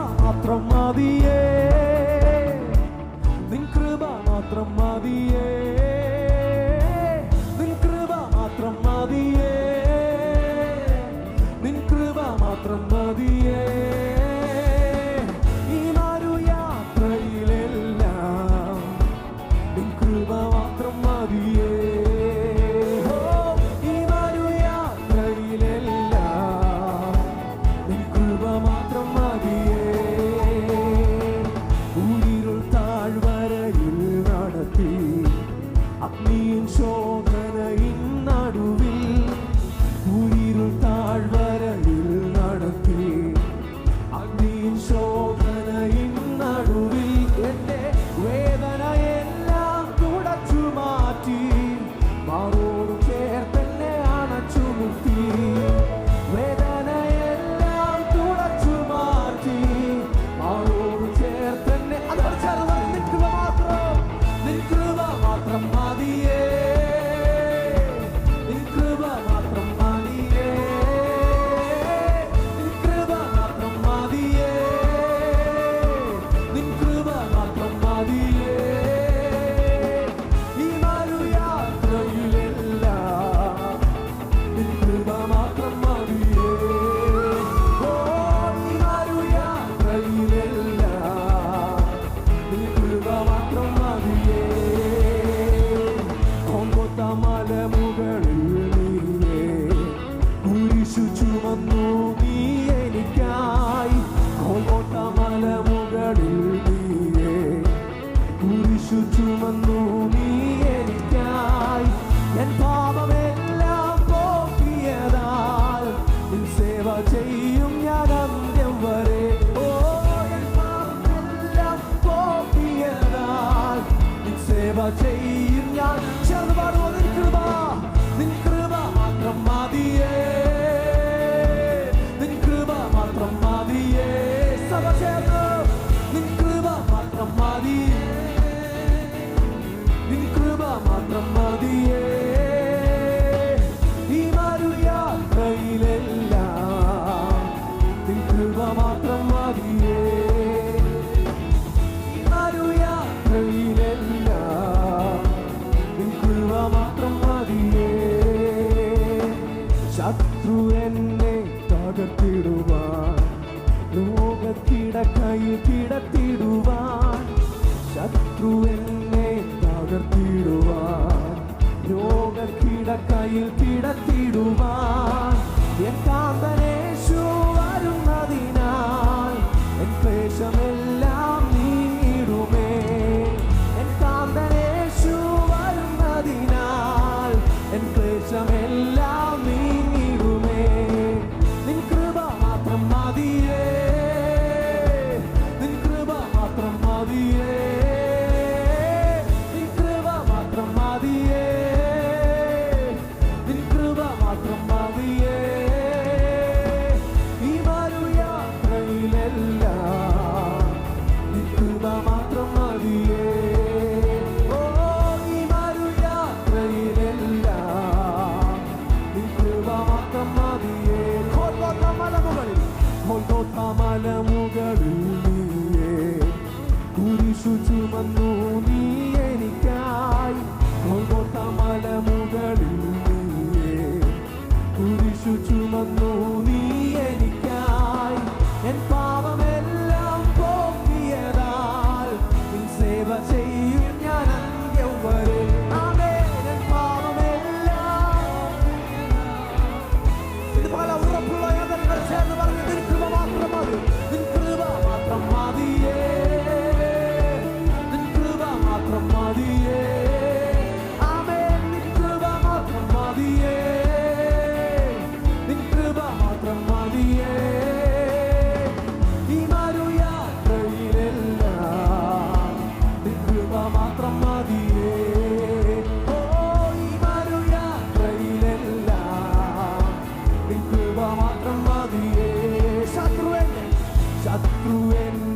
മാത്രം മതിയേ. നിൻ കൃപ മാത്രം മതിയേ. നിൻ കൃപ മാത്രം മതിയേ. നിൻ കൃപ മാത്രം മതിയേ. ഈ നാരു യാത്രയിലെല്ലാം നിൻ കൃപ മാത്രം മതിയേ. കുരിശു ചുമന്നു നീ എനിക്കായി കോൽക്കോട്ട മല മുകളിൽ നീയേ കുരിശു ചുമന്നു നീ എനിക്കായി എൻ പാപമെല്ലാം പോക്കിയതാൽ നിൻ സേവ ചെയ്യും ഞാൻ അന്ത്യം വരെ. ഓ എൻ പാപമെല്ലാം പോക്കിയതാൽ നിൻ സേവ ചെയ്യും തകർത്തിടുവാൻ ലോകത്തിടക്കയിൽ കിടത്തിടുവാൻ ശത്രു എന്നെ തകർത്തിടുവാൻ. ലോകക്കിടക്കയിൽ കിടത്തി ഹൊല്ലോത്ത മലമുകളിൽ കുരിശു ചുമന്നു Just through any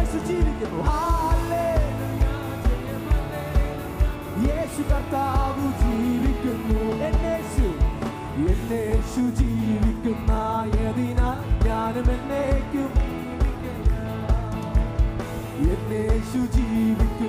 യേശു ജീവിക്കുന്നു യേശു കർത്താവ് ജീവിക്കുന്നു. എന്നേശു എന്നേശു ജീവിക്കുന്ന യതിനാൽ ഞാനും എന്നേക്കും. എന്നേശു ജീവിക്കുന്നു